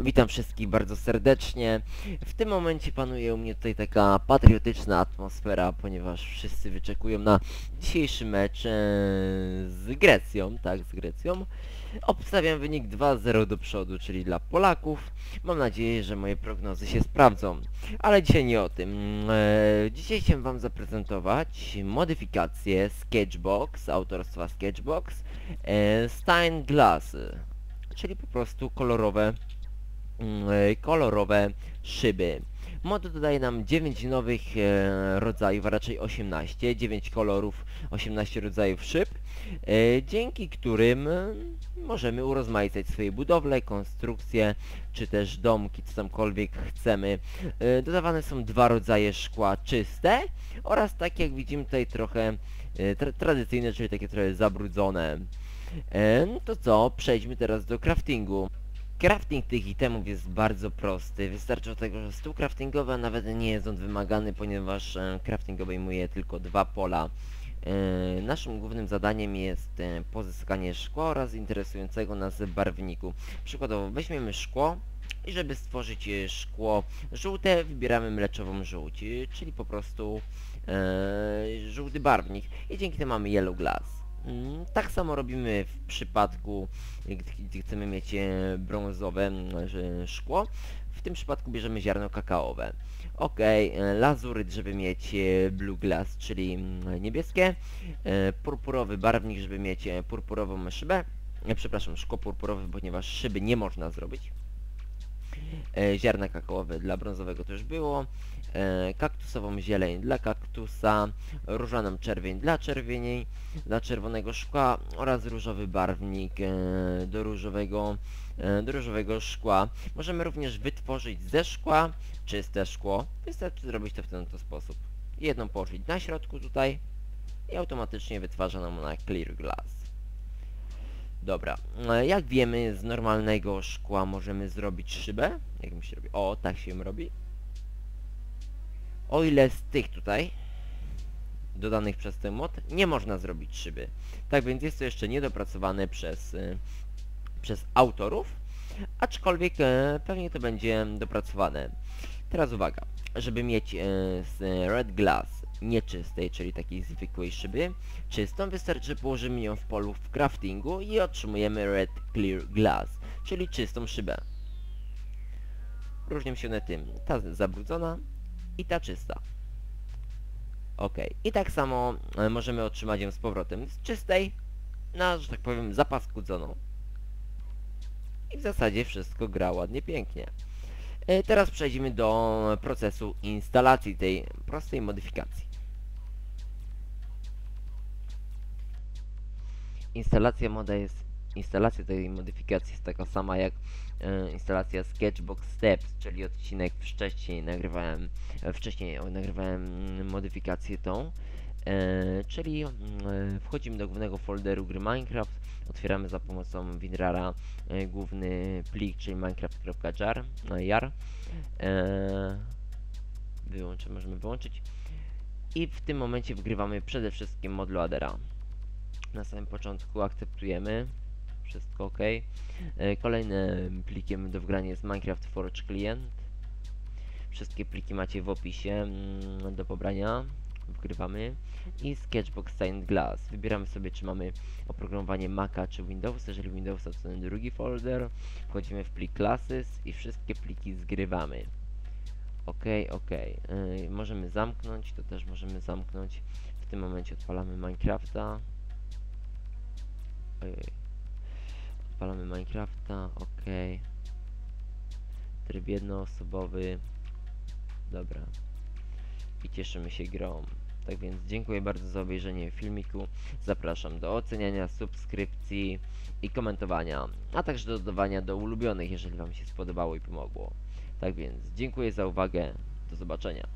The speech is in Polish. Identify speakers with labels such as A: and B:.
A: Witam wszystkich bardzo serdecznie. W tym momencie panuje u mnie tutaj taka patriotyczna atmosfera, ponieważ wszyscy wyczekują na dzisiejszy mecz e, z Grecją, tak, z Grecją. Obstawiam wynik 2-0 do przodu, czyli dla Polaków. Mam nadzieję, że moje prognozy się sprawdzą. Ale dzisiaj nie o tym. E, dzisiaj chciałem wam zaprezentować modyfikację Sketchbox, autorstwa Sketchbox, e, Stein Glass, czyli po prostu kolorowe kolorowe szyby. Mod dodaje nam 9 nowych e, rodzajów, a raczej 18, 9 kolorów, 18 rodzajów szyb, e, dzięki którym e, możemy urozmaicać swoje budowle, konstrukcje, czy też domki, co tamkolwiek chcemy. E, dodawane są dwa rodzaje szkła czyste oraz tak jak widzimy tutaj trochę e, tra tradycyjne, czyli takie trochę zabrudzone. E, no to co, przejdźmy teraz do craftingu. Crafting tych itemów jest bardzo prosty. Wystarczy od tego, że stół craftingowy a nawet nie jest on wymagany, ponieważ e, crafting obejmuje tylko dwa pola. E, naszym głównym zadaniem jest e, pozyskanie szkła oraz interesującego nas barwniku. Przykładowo weźmiemy szkło i żeby stworzyć e, szkło żółte wybieramy mleczową żółć, czyli po prostu e, żółty barwnik i dzięki temu mamy yellow glass. Mm, Tak samo robimy w przypadku, gdy, chcemy mieć e, brązowe szkło. W tym przypadku bierzemy ziarno kakaowe. Ok, lazuryt, żeby mieć e, blue glass, czyli niebieskie. E, Purpurowy barwnik, żeby mieć e, purpurową szybę. E, Przepraszam, szkło purpurowe, ponieważ szyby nie można zrobić. E, Ziarna kakaowe dla brązowego już było. E, Kaktusową zieleń dla kaktusa. Różaną czerwień dla czerwieni dla czerwonego szkła oraz różowy barwnik e, do różowego e, do różowego szkła. Możemy również wytworzyć ze szkła czyste szkło. Wystarczy zrobić to w ten oto sposób. Jedną położyć na środku tutaj i automatycznie wytwarza nam ona clear glass. Dobra, jak wiemy z normalnego szkła możemy zrobić szybę. Jak mi się robi? O, tak się robi. O ile z tych tutaj dodanych przez ten mod nie można zrobić szyby. Tak więc jest to jeszcze niedopracowane przez, y, przez autorów, aczkolwiek e, pewnie to będzie dopracowane. Teraz uwaga, żeby mieć e, z red glass nieczystej, czyli takiej zwykłej szyby, czystą, wystarczy, że położymy ją w polu w craftingu i otrzymujemy red clear glass, czyli czystą szybę. Różnią się one tym, ta zabrudzona i ta czysta. Ok. I tak samo e, możemy otrzymać ją z powrotem z czystej na, że tak powiem, zapaskudzoną. I w zasadzie wszystko gra ładnie, pięknie. E, teraz przejdźmy do procesu instalacji tej prostej modyfikacji. Instalacja moda jest instalacja tej modyfikacji jest taka sama jak e, instalacja Sketchbox Steps, czyli odcinek wcześniej nagrywałem e, wcześniej nagrywałem mm, modyfikację tą. E, czyli mm, e, wchodzimy do głównego folderu gry Minecraft, otwieramy za pomocą WinRara e, główny plik, czyli minecraft.jar, jar. E, wyłączę, możemy wyłączyć. I w tym momencie wgrywamy przede wszystkim mod loadera. Na samym początku akceptujemy wszystko ok. E, Kolejnym plikiem do wgrania jest Minecraft Forge Client. Wszystkie pliki macie w opisie mm, do pobrania. Wgrywamy. I Sketchbox Stained Glass. Wybieramy sobie, czy mamy oprogramowanie Maca czy Windows. Jeżeli Windows, to ten drugi folder. Wchodzimy w plik Classes i wszystkie pliki zgrywamy. Ok, ok. E, możemy zamknąć, to też możemy zamknąć. W tym momencie odpalamy Minecrafta. Ojej. Odpalamy Minecrafta, ok. Tryb jednoosobowy. Dobra. I cieszymy się grą. Tak więc dziękuję bardzo za obejrzenie filmiku. Zapraszam do oceniania, subskrypcji i komentowania, a także do dodawania do ulubionych, jeżeli Wam się spodobało i pomogło. Tak więc dziękuję za uwagę. Do zobaczenia.